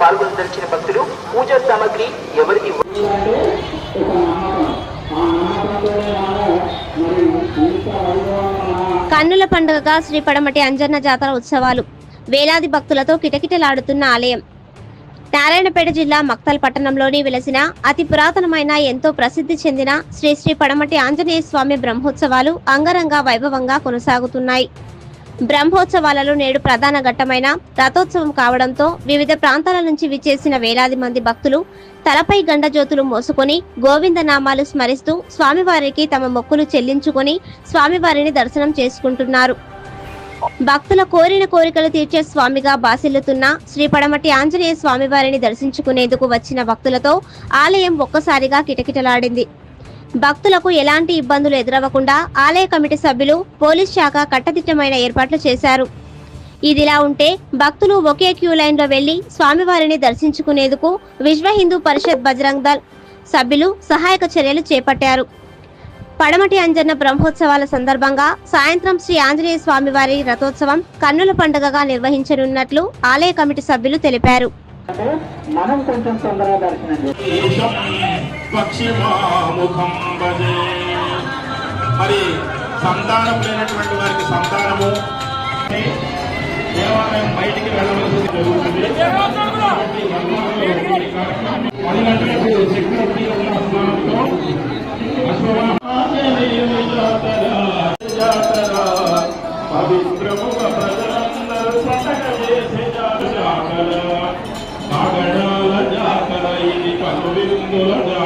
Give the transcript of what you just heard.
పాల్గొనదలిచిన భక్తులు పూజా సామాగ్రి ఎవరిది కన్నుల పండుగగా శ్రీ పడమటి అంజన్న జాతర ఉత్సవాలు. వేలాది భక్తులతో కిటకిటలాడుతున్న ఆలయం. నారాయణపేట జిల్లా మక్తల్ పట్టణంలోని వెలసిన అతి పురాతనమైన ఎంతో ప్రసిద్ధి చెందిన శ్రీ శ్రీ పడమటి ఆంజనేయ స్వామి బ్రహ్మోత్సవాలు అంగరంగ వైభవంగా కొనసాగుతున్నాయి. బ్రహ్మోత్సవాలలో నేడు ప్రధాన ఘట్టమైన రథోత్సవం కావడంతో వివిధ ప్రాంతాల నుంచి విచ్చేసిన వేలాది మంది భక్తులు తలపై గండజ్యోతులు మోసుకొని గోవింద నామాలు స్మరిస్తూ స్వామివారికి తమ మొక్కులు చెల్లించుకొని స్వామివారిని దర్శనం చేసుకుంటున్నారు. భక్తుల కోరిన కోరికలు తీర్చే స్వామిగా బాసిల్లుతున్న శ్రీ పడమటి ఆంజనేయ స్వామివారిని దర్శించుకునేందుకు వచ్చిన భక్తులతో ఆలయం ఒక్కసారిగా కిటకిటలాడింది. భక్తులకు ఎలాంటి ఇబ్బందులు ఎదురవ్వకుండా ఆలయ కమిటీ సభ్యులు పోలీస్ శాఖ కట్టదిట్టమైన ఏర్పాట్లు చేశారు. ఇదిలా ఉంటే భక్తులు ఒకే క్యూ లైన్లో వెళ్ళి స్వామివారిని దర్శించుకునేందుకు విశ్వ హిందూ పరిషత్ బజరంగ్ దళ్ సభ్యులు సహాయక చర్యలు చేపట్టారు. పడమటి అంజన్న బ్రహ్మోత్సవాల సందర్భంగా సాయంత్రం శ్రీ ఆంజనేయ స్వామివారి రథోత్సవం కన్నుల పండుగగా నిర్వహించనున్నట్లు ఆలయ కమిటీ సభ్యులు తెలిపారు. మనం కొంచెం తొందరగా దర్శనం చేస్తాం పక్షిమాముఖం భజే మరి సంతానం లేనటువంటి వారికి సంతానము. దేవాలయం బయటికి వెళ్ళవలసింది జరుగుతుంది. పది గంటలకు సెక్యూరిటీ ఉన్న స్నానంతో జాతర ప్రజలందరూ చేసే జాతర జాతర ఇది పలు విందుల జాతర.